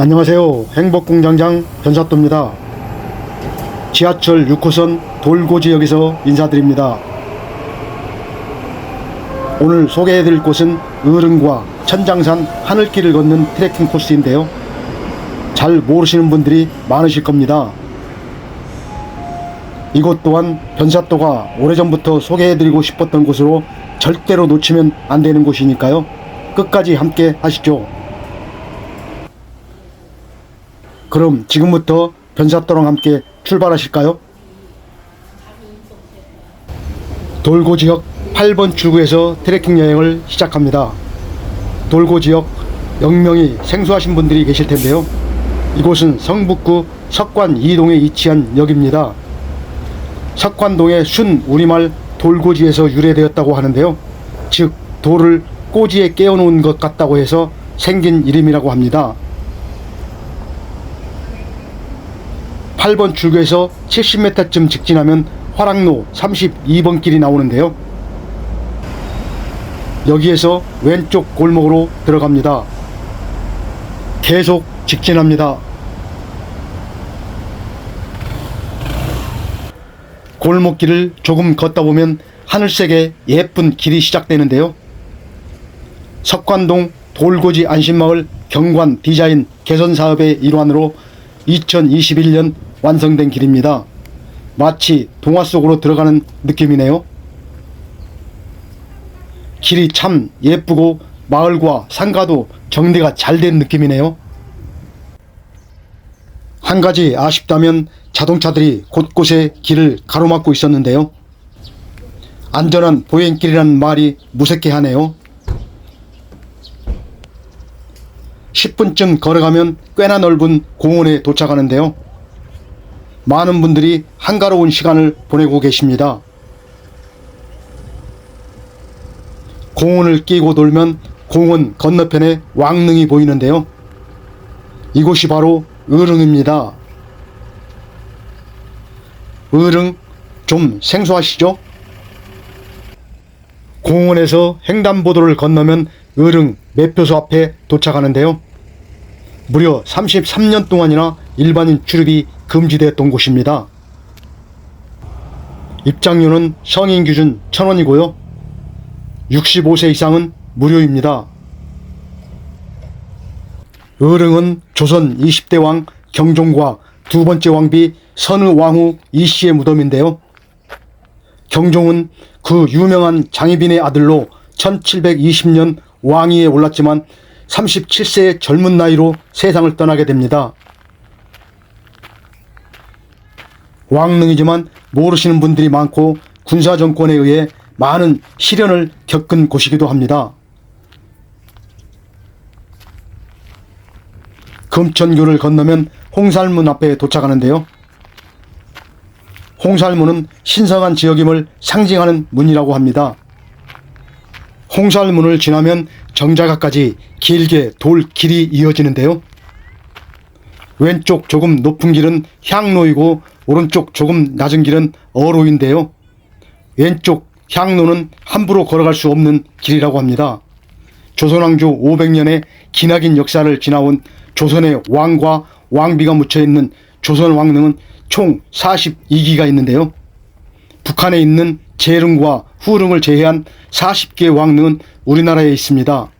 안녕하세요. 행복공장장 변사또입니다. 지하철 6호선 돌고 지역에서 인사드립니다. 오늘 소개해드릴 곳은 의릉과 천장산 하늘길을 걷는 트레킹 코스인데요. 잘 모르시는 분들이 많으실 겁니다. 이곳 또한 변사또가 오래전부터 소개해드리고 싶었던 곳으로 절대로 놓치면 안 되는 곳이니까요. 끝까지 함께 하시죠. 그럼 지금부터 변사또랑 함께 출발하실까요? 돌고 지역 8번 출구에서 트레킹 여행을 시작합니다. 돌고 지역 영명이 생소하신 분들이 계실 텐데요. 이곳은 성북구 석관 2동에 위치한 역입니다. 석관동의 순 우리말 돌고지에서 유래되었다고 하는데요. 즉 돌을 꼬지에 깨어놓은 것 같다고 해서 생긴 이름이라고 합니다. 8번 출구에서 70m쯤 직진하면 화랑로 32번 길이 나오는데요. 여기에서 왼쪽 골목으로 들어갑니다. 계속 직진합니다. 골목길을 조금 걷다 보면 하늘색의 예쁜 길이 시작되는데요. 석관동 돌고지 안심마을 경관 디자인 개선 사업의 일환으로 2021년 완성된 길입니다. 마치 동화 속으로 들어가는 느낌이네요. 길이 참 예쁘고 마을과 상가도 정리가 잘 된 느낌이네요. 한 가지 아쉽다면 자동차들이 곳곳에 길을 가로막고 있었는데요. 안전한 보행길이라는 말이 무색해 하네요. 10분쯤 걸어가면 꽤나 넓은 공원에 도착하는데요. 많은 분들이 한가로운 시간을 보내고 계십니다. 공원을 끼고 돌면 공원 건너편에 왕릉이 보이는데요. 이곳이 바로 의릉입니다. 의릉 좀 생소하시죠? 공원에서 횡단보도를 건너면 의릉 매표소 앞에 도착하는데요. 무려 33년 동안이나 일반인 출입이 금지되었던 곳입니다. 입장료는 성인 기준 1000원이고요. 65세 이상은 무료입니다. 의릉은 조선 20대 왕 경종과 두 번째 왕비 선의 왕후 이씨의 무덤인데요. 경종은 그 유명한 장희빈의 아들로 1720년 왕위에 올랐지만 37세의 젊은 나이로 세상을 떠나게 됩니다. 왕릉이지만 모르시는 분들이 많고 군사 정권에 의해 많은 시련을 겪은 곳이기도 합니다. 금천교를 건너면 홍살문 앞에 도착하는데요. 홍살문은 신성한 지역임을 상징하는 문이라고 합니다. 홍살문을 지나면 정자가까지 길게 돌 길이 이어지는데요. 왼쪽 조금 높은 길은 향로이고 오른쪽 조금 낮은 길은 어로인데요. 왼쪽 향로는 함부로 걸어갈 수 없는 길이라고 합니다. 조선왕조 500년의 기나긴 역사를 지나온 조선의 왕과 왕비가 묻혀 있는 조선 왕릉은 총 42기가 있는데요. 북한에 있는 재릉과 후릉을 제외한 40개의 왕릉은 우리나라에 있습니다.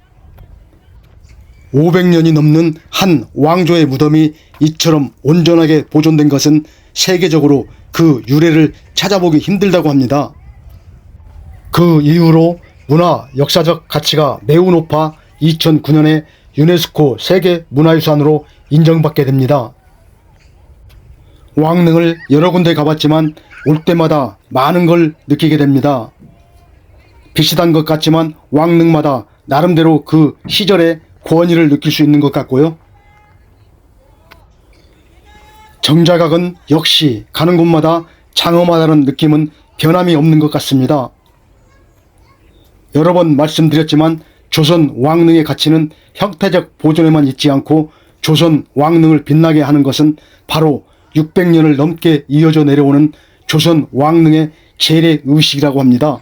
500년이 넘는 한 왕조의 무덤이 이처럼 온전하게 보존된 것은 세계적으로 그 유래를 찾아보기 힘들다고 합니다. 그 이후로 문화 역사적 가치가 매우 높아 2009년에 유네스코 세계 문화유산으로 인정받게 됩니다. 왕릉을 여러 군데 가봤지만 올 때마다 많은 걸 느끼게 됩니다. 비슷한 것 같지만 왕릉마다 나름대로 그 시절의 권위를 느낄 수 있는 것 같고요. 정자각은 역시 가는 곳마다 장엄하다는 느낌은 변함이 없는 것 같습니다. 여러 번 말씀드렸지만 조선 왕릉의 가치는 형태적 보존에만 있지 않고 조선 왕릉을 빛나게 하는 것은 바로 600년을 넘게 이어져 내려오는 조선 왕릉의 재래 의식이라고 합니다.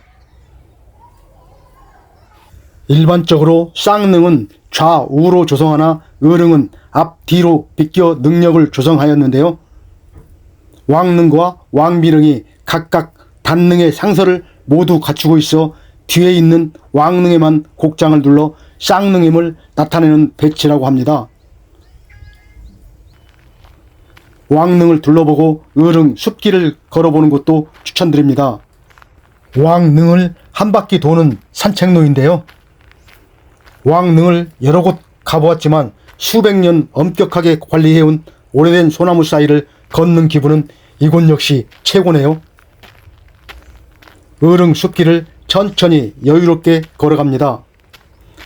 일반적으로 쌍릉은 좌우로 조성하나 의릉은 앞뒤로 비껴 능력을 조성하였는데요. 왕릉과 왕비릉이 각각 단능의 상서를 모두 갖추고 있어 뒤에 있는 왕릉에만 곡장을 둘러 쌍능임을 나타내는 배치라고 합니다. 왕릉을 둘러보고 의릉 숲길을 걸어보는 것도 추천드립니다. 왕릉을 한 바퀴 도는 산책로인데요. 왕릉을 여러 곳 가보았지만 수백 년 엄격하게 관리해온 오래된 소나무 사이를 걷는 기분은 이곳 역시 최고네요. 의릉 숲길을 천천히 여유롭게 걸어갑니다.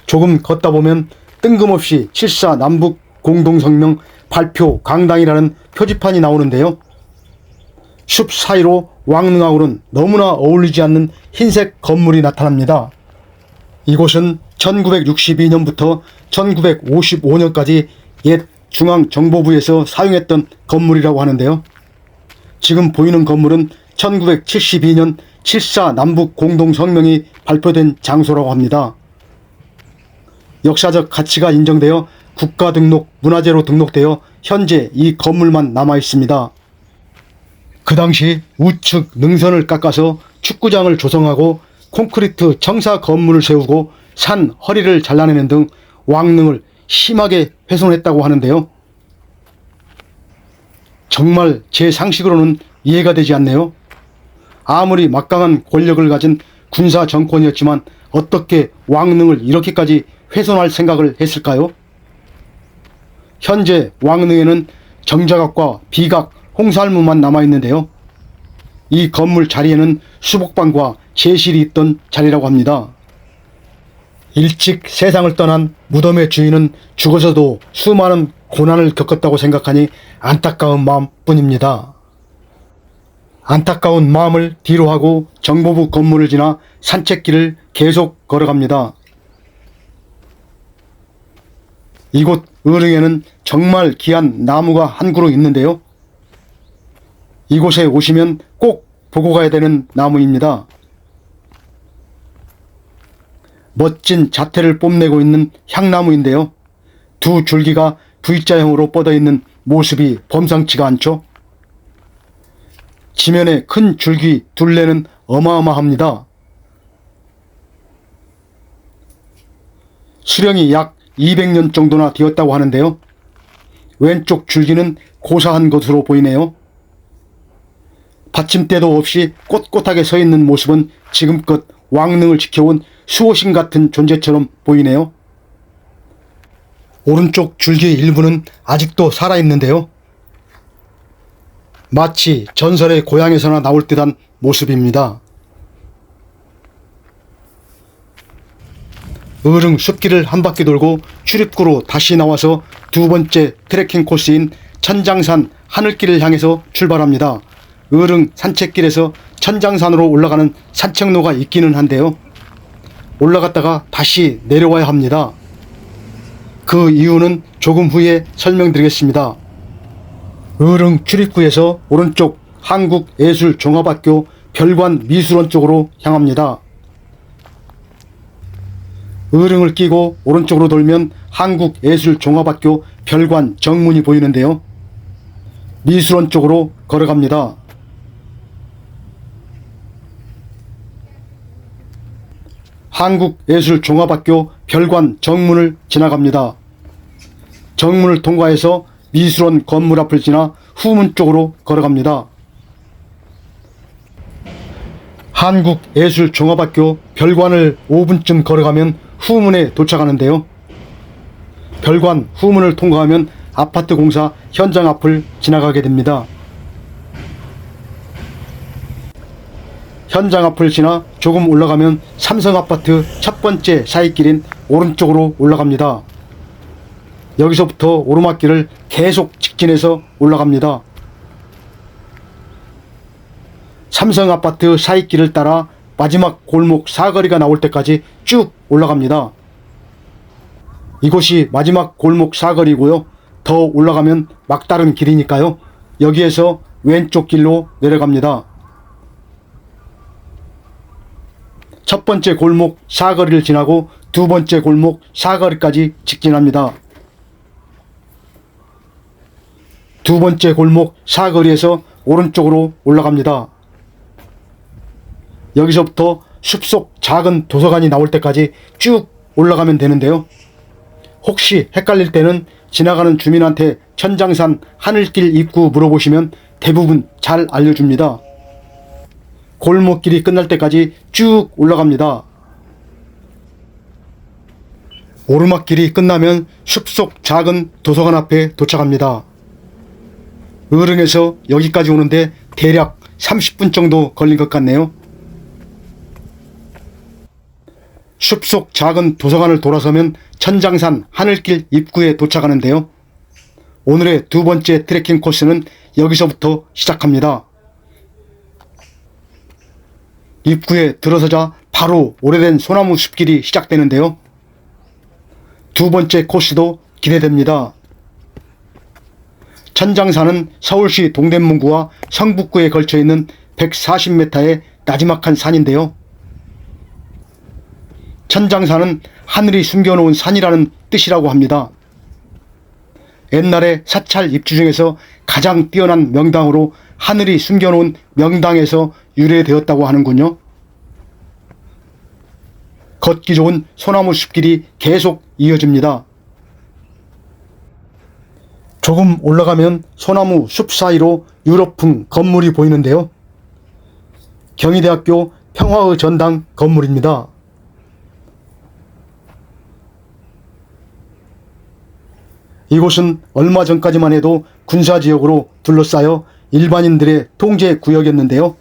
조금 걷다 보면 뜬금없이 7사 남북 공동성명 발표 강당이라는 표지판이 나오는데요. 숲 사이로 왕릉하고는 너무나 어울리지 않는 흰색 건물이 나타납니다. 이곳은 1962년부터 1955년까지 옛 중앙정보부에서 사용했던 건물이라고 하는데요. 지금 보이는 건물은 1972년 7사 남북 공동성명이 발표된 장소라고 합니다. 역사적 가치가 인정되어 국가 등록 문화재로 등록되어 현재 이 건물만 남아 있습니다. 그 당시 우측 능선을 깎아서 축구장을 조성하고 콘크리트 청사 건물을 세우고 산 허리를 잘라내는 등 왕릉을 심하게 훼손했다고 하는데요. 정말 제 상식으로는 이해가 되지 않네요. 아무리 막강한 권력을 가진 군사 정권이었지만 어떻게 왕릉을 이렇게까지 훼손할 생각을 했을까요? 현재 왕릉에는 정자각과 비각, 홍살무만 남아 있는데요. 이 건물 자리에는 수복방과 제실이 있던 자리라고 합니다. 일찍 세상을 떠난 무덤의 주인은 죽어서도 수많은 고난을 겪었다고 생각하니 안타까운 마음뿐입니다. 안타까운 마음을 뒤로 하고 정보부 건물을 지나 산책길을 계속 걸어갑니다. 이곳 의릉에는 정말 귀한 나무가 한 그루 있는데요. 이곳에 오시면 꼭 보고 가야 되는 나무입니다. 멋진 자태를 뽐내고 있는 향나무인데요. 두 줄기가 V자형으로 뻗어 있는 모습이 범상치가 않죠. 지면에 큰 줄기 둘레는 어마어마합니다. 수령이 약 200년 정도나 되었다고 하는데요. 왼쪽 줄기는 고사한 것으로 보이네요. 받침대도 없이 꼿꼿하게 서 있는 모습은 지금껏 왕릉을 지켜온 수호신 같은 존재처럼 보이네요. 오른쪽 줄기 일부는 아직도 살아있는데요. 마치 전설의 고향에서나 나올 듯한 모습입니다. 의릉 숲길을 한 바퀴 돌고 출입구로 다시 나와서 두 번째 트레킹 코스인 천장산 하늘길을 향해서 출발합니다. 의릉 산책길에서 천장산으로 올라가는 산책로가 있기는 한데요. 올라갔다가 다시 내려와야 합니다. 그 이유는 조금 후에 설명드리겠습니다. 의릉 출입구에서 오른쪽 한국예술종합학교 별관 미술원 쪽으로 향합니다. 의릉을 끼고 오른쪽으로 돌면 한국예술종합학교 별관 정문이 보이는데요. 미술원 쪽으로 걸어갑니다. 한국예술종합학교 별관 정문을 지나갑니다. 정문을 통과해서 미술원 건물 앞을 지나 후문 쪽으로 걸어갑니다. 한국예술종합학교 별관을 5분쯤 걸어가면 후문에 도착하는데요. 별관 후문을 통과하면 아파트 공사 현장 앞을 지나가게 됩니다. 현장 앞을 지나 조금 올라가면 삼성 아파트 첫 번째 사이길인 오른쪽으로 올라갑니다. 여기서부터 오르막길을 계속 직진해서 올라갑니다. 삼성 아파트 사이길을 따라 마지막 골목 사거리가 나올 때까지 쭉 올라갑니다. 이곳이 마지막 골목 사거리고요. 더 올라가면 막다른 길이니까요. 여기에서 왼쪽 길로 내려갑니다. 첫 번째 골목 사거리를 지나고 두 번째 골목 사거리까지 직진합니다. 두 번째 골목 사거리에서 오른쪽으로 올라갑니다. 여기서부터 숲속 작은 도서관이 나올 때까지 쭉 올라가면 되는데요. 혹시 헷갈릴 때는 지나가는 주민한테 천장산 하늘길 입구 물어보시면 대부분 잘 알려줍니다. 골목길이 끝날 때까지 쭉 올라갑니다. 오르막길이 끝나면 숲속 작은 도서관 앞에 도착합니다. 의릉에서 여기까지 오는데 대략 30분 정도 걸린 것 같네요. 숲속 작은 도서관을 돌아서면 천장산 하늘길 입구에 도착하는데요. 오늘의 두 번째 트레킹 코스는 여기서부터 시작합니다. 입구에 들어서자 바로 오래된 소나무 숲길이 시작되는데요. 두 번째 코스도 기대됩니다. 천장산은 서울시 동대문구와 성북구에 걸쳐 있는 140m의 나지막한 산인데요. 천장산은 하늘이 숨겨놓은 산이라는 뜻이라고 합니다. 옛날에 사찰 입주 중에서 가장 뛰어난 명당으로 하늘이 숨겨놓은 명당에서 유래되었다고 하는군요. 걷기 좋은 소나무 숲길이 계속 이어집니다. 조금 올라가면 소나무 숲 사이로 유럽풍 건물이 보이는데요. 경희대학교 평화의 전당 건물입니다. 이곳은 얼마 전까지만 해도 군사지역으로 둘러싸여 일반인들의 통제 구역이었는데요.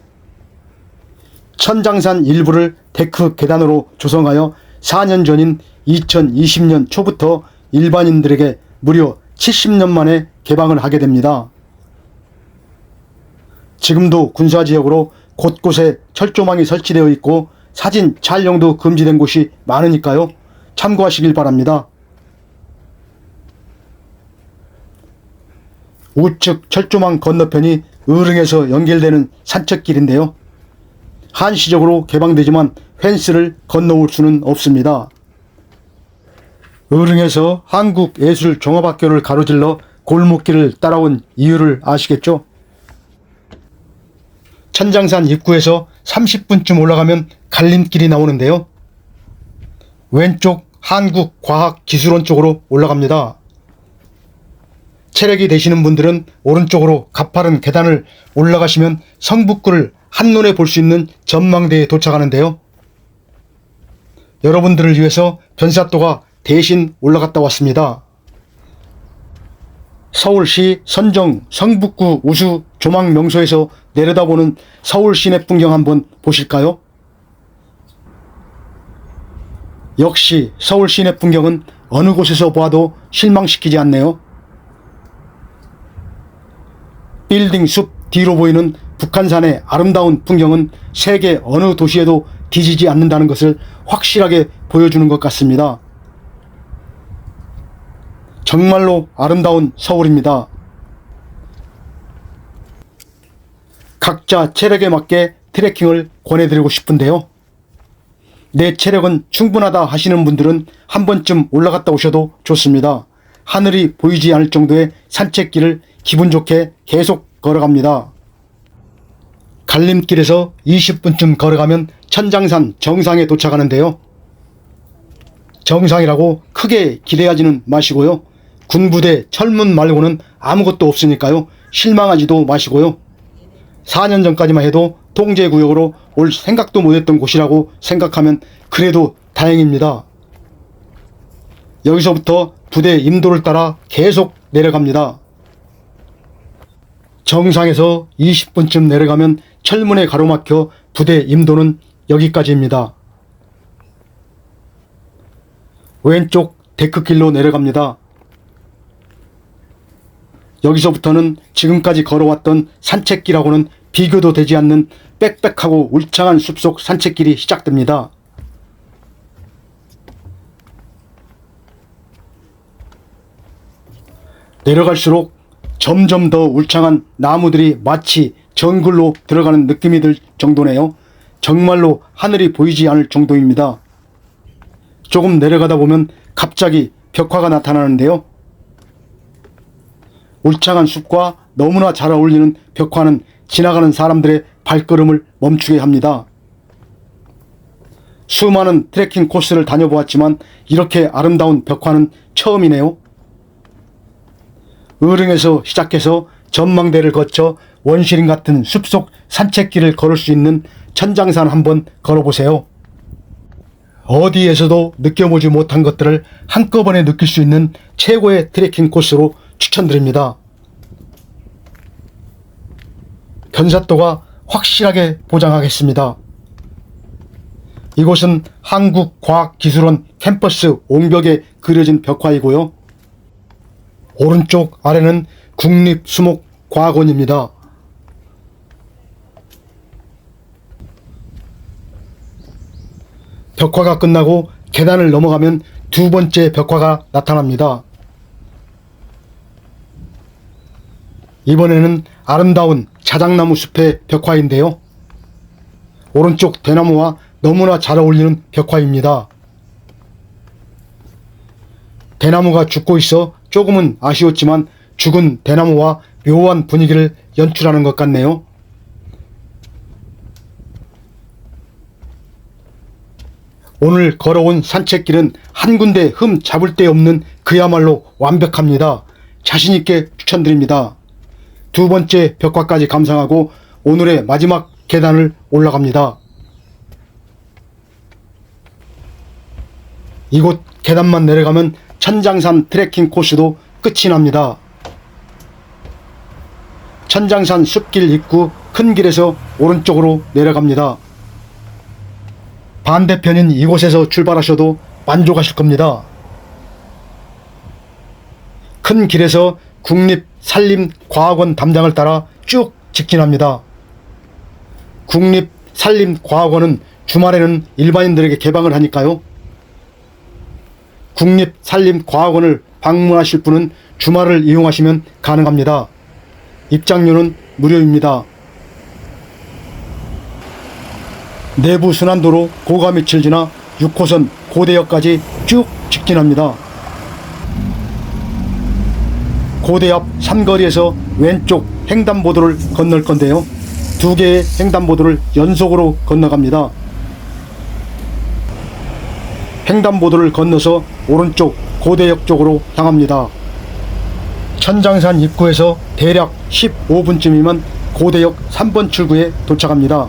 천장산 일부를 데크 계단으로 조성하여 4년 전인 2020년 초부터 일반인들에게 무려 70년 만에 개방을 하게 됩니다. 지금도 군사지역으로 곳곳에 철조망이 설치되어 있고 사진 촬영도 금지된 곳이 많으니까요. 참고하시길 바랍니다. 우측 철조망 건너편이 의릉에서 연결되는 산책길인데요. 한시적으로 개방되지만 펜스를 건너올 수는 없습니다. 의릉에서 한국예술종합학교를 가로질러 골목길을 따라온 이유를 아시겠죠? 천장산 입구에서 30분쯤 올라가면 갈림길이 나오는데요. 왼쪽 한국과학기술원 쪽으로 올라갑니다. 체력이 되시는 분들은 오른쪽으로 가파른 계단을 올라가시면 성북구를 한눈에 볼 수 있는 전망대에 도착하는데요. 여러분들을 위해서 변사또가 대신 올라갔다 왔습니다. 서울시 선정 성북구 우수 조망 명소에서 내려다보는 서울 시내 풍경 한번 보실까요? 역시 서울 시내 풍경은 어느 곳에서 보아도 실망시키지 않네요. 빌딩 숲 뒤로 보이는 북한산의 아름다운 풍경은 세계 어느 도시에도 뒤지지 않는다는 것을 확실하게 보여주는 것 같습니다. 정말로 아름다운 서울입니다. 각자 체력에 맞게 트레킹을 권해드리고 싶은데요. 내 체력은 충분하다 하시는 분들은 한 번쯤 올라갔다 오셔도 좋습니다. 하늘이 보이지 않을 정도의 산책길을 기분 좋게 계속 걸어갑니다. 갈림길에서 20분쯤 걸어가면 천장산 정상에 도착하는데요. 정상이라고 크게 기대하지는 마시고요. 군부대 철문 말고는 아무것도 없으니까요. 실망하지도 마시고요. 4년 전까지만 해도 통제구역으로 올 생각도 못했던 곳이라고 생각하면 그래도 다행입니다. 여기서부터 부대 임도를 따라 계속 내려갑니다. 정상에서 20분쯤 내려가면 철문에 가로막혀 부대 임도는 여기까지입니다. 왼쪽 데크길로 내려갑니다. 여기서부터는 지금까지 걸어왔던 산책길하고는 비교도 되지 않는 빽빽하고 울창한 숲속 산책길이 시작됩니다. 내려갈수록 점점 더 울창한 나무들이 마치 정글로 들어가는 느낌이 들 정도네요. 정말로 하늘이 보이지 않을 정도입니다. 조금 내려가다 보면 갑자기 벽화가 나타나는데요. 울창한 숲과 너무나 잘 어울리는 벽화는 지나가는 사람들의 발걸음을 멈추게 합니다. 수많은 트레킹 코스를 다녀보았지만 이렇게 아름다운 벽화는 처음이네요. 의릉에서 시작해서 전망대를 거쳐 원시림 같은 숲속 산책길을 걸을 수 있는 천장산 한번 걸어보세요. 어디에서도 느껴보지 못한 것들을 한꺼번에 느낄 수 있는 최고의 트레킹 코스로 추천드립니다. 견사도가 확실하게 보장하겠습니다. 이곳은 한국과학기술원 캠퍼스 옹벽에 그려진 벽화이고요. 오른쪽 아래는 국립수목과학원입니다. 벽화가 끝나고 계단을 넘어가면 두 번째 벽화가 나타납니다. 이번에는 아름다운 자작나무 숲의 벽화인데요. 오른쪽 대나무와 너무나 잘 어울리는 벽화입니다. 대나무가 죽고 있어 조금은 아쉬웠지만 죽은 대나무와 묘한 분위기를 연출하는 것 같네요. 오늘 걸어온 산책길은 한 군데 흠 잡을 데 없는 그야말로 완벽합니다. 자신있게 추천드립니다. 두 번째 벽화까지 감상하고 오늘의 마지막 계단을 올라갑니다. 이곳 계단만 내려가면 천장산 트레킹 코스도 끝이 납니다. 천장산 숲길 입구 큰 길에서 오른쪽으로 내려갑니다. 반대편인 이곳에서 출발하셔도 만족하실 겁니다. 큰 길에서 국립산림과학원 담장을 따라 쭉 직진합니다. 국립산림과학원은 주말에는 일반인들에게 개방을 하니까요. 국립산림과학원을 방문하실 분은 주말을 이용하시면 가능합니다. 입장료는 무료입니다. 내부 순환도로 고가 밑을 지나 6호선 고대역까지 쭉 직진합니다. 고대 앞 삼거리에서 왼쪽 횡단보도를 건널 건데요. 두 개의 횡단보도를 연속으로 건너갑니다. 횡단보도를 건너서 오른쪽 고대역 쪽으로 향합니다. 천장산 입구에서 대략 15분쯤이면 고대역 3번 출구에 도착합니다.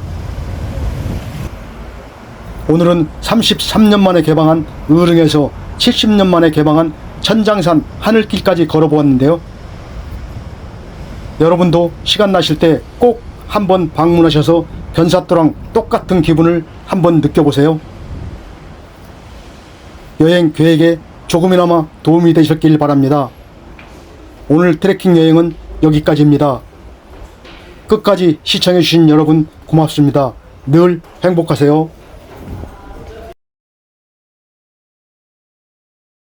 오늘은 33년 만에 개방한 의릉에서 70년 만에 개방한 천장산 하늘길까지 걸어보았는데요. 여러분도 시간 나실 때 꼭 한번 방문하셔서 변사또랑 똑같은 기분을 한번 느껴보세요. 여행 계획에 조금이나마 도움이 되셨길 바랍니다. 오늘 트레킹 여행은 여기까지입니다. 끝까지 시청해주신 여러분 고맙습니다. 늘 행복하세요.